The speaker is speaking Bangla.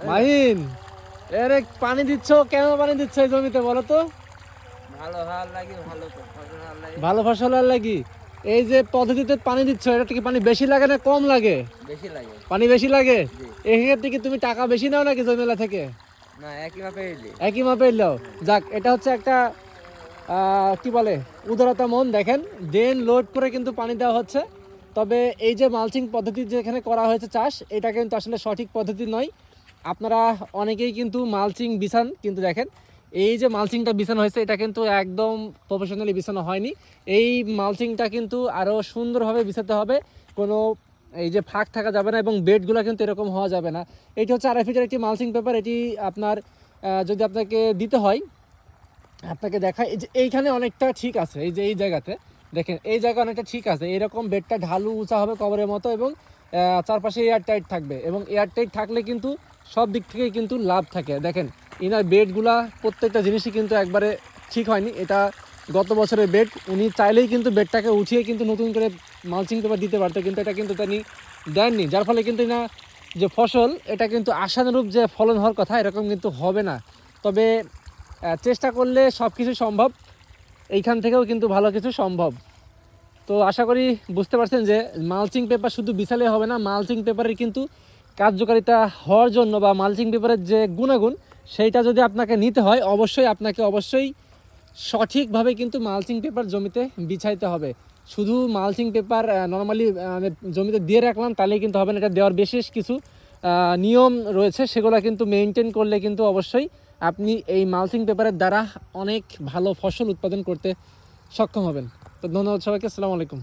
মাহিন এরে পানি দিচ্ছ? কেন পানি দিচ্ছ এই জমিতে বলো তো? ভালো হাল লাগে ভালো ফসল হাল লাগে। ভালো ফসল আর লাগি? এই যে পদ্ধতিতে পানি দিচ্ছ এটা কি পানি বেশি লাগে না কম লাগে? বেশি লাগে। পানি বেশি লাগে? এক্ষেত্রে কি তুমি টাকা বেশি নাও নাকি জমিলা থেকে? না একই এলি একই মাপে নাও। যাক এটা হচ্ছে একটা আহ, কি বলে উদারতা মন। দেখেন দেন লোড করে কিন্তু পানি দেওয়া হচ্ছে। তবে এই যে মালচিং পদ্ধতি যেখানে করা হয়েছে চাষ এটা কিন্তু আসলে সঠিক পদ্ধতি নয়। আপনারা অনেকেই কিন্তু মালচিং বিছান কিন্তু দেখেন। এই যে মালচিংটা বিছানো হয়েছে, এটা কিন্তু একদম প্রফেশনালি বিছানো হয়নি। এই মালচিংটা কিন্তু আরও সুন্দরভাবে বিছাতে হবে। কোনো এই যে ফাঁক থাকা যাবে না এবং বেডগুলো কিন্তু এরকম হওয়া যাবে না। এটি হচ্ছে আড়াই ফিটের একটি মালচিং পেপার। এটি আপনার যদি আপনাকে দিতে হয়, আপনাকে দেখায় এই যে এইখানে অনেকটা ঠিক আছে, এই যে এই জায়গাতে। দেখেন, এই জায়গা অনেকটা ঠিক আছে। এরকম বেডটা ঢালু উঁচা হবে কবরের মতো এবং চারপাশে এয়ার টাইট থাকবে এবং এয়ার টাইট থাকলে কিন্তু সব দিক থেকেই কিন্তু লাভ থাকে। দেখেন, ইনার বেডগুলা প্রত্যেকটা জিনিসই কিন্তু একবারে ঠিক হয়নি। এটা গত বছরের বেড, উনি চাইলেই কিন্তু বেডটাকে উঠিয়ে কিন্তু নতুন করে মালচিং পেপার দিতে পারতো, কিন্তু এটা কিন্তু তিনি দেননি। যার ফলে কিন্তু না যে ফসল, এটা কিন্তু আশানুরূপ যে ফলন হওয়ার কথা, এরকম কিন্তু হবে না। তবে চেষ্টা করলে সব কিছু সম্ভব। এইখান থেকেও কিন্তু ভালো কিছু সম্ভব। তো আশা করি বুঝতে পারছেন যে মালচিং পেপার শুধু বিছালে হবে না, মালচিং পেপারের কিন্তু কার্যকারিতা হওয়ার জন্য বা মালচিং পেপারের যে গুণাগুণ, সেইটা যদি আপনাকে নিতে হয়, অবশ্যই আপনাকে অবশ্যই সঠিকভাবে কিন্তু মালচিং পেপার জমিতে বিছাইতে হবে। শুধু মালচিং পেপার নর্মালি জমিতে দিয়ে রাখলাম, তাহলেই কিন্তু হবে না। এটা দেওয়ার বিশেষ কিছু নিয়ম রয়েছে। সেগুলো কিন্তু মেনটেন করলে কিন্তু অবশ্যই আপনি এই মালচিং পেপারের দ্বারা অনেক ভালো ফসল উৎপাদন করতে সক্ষম হবেন। তো ধন্যবাদ সবাইকে। আসসালামু আলাইকুম।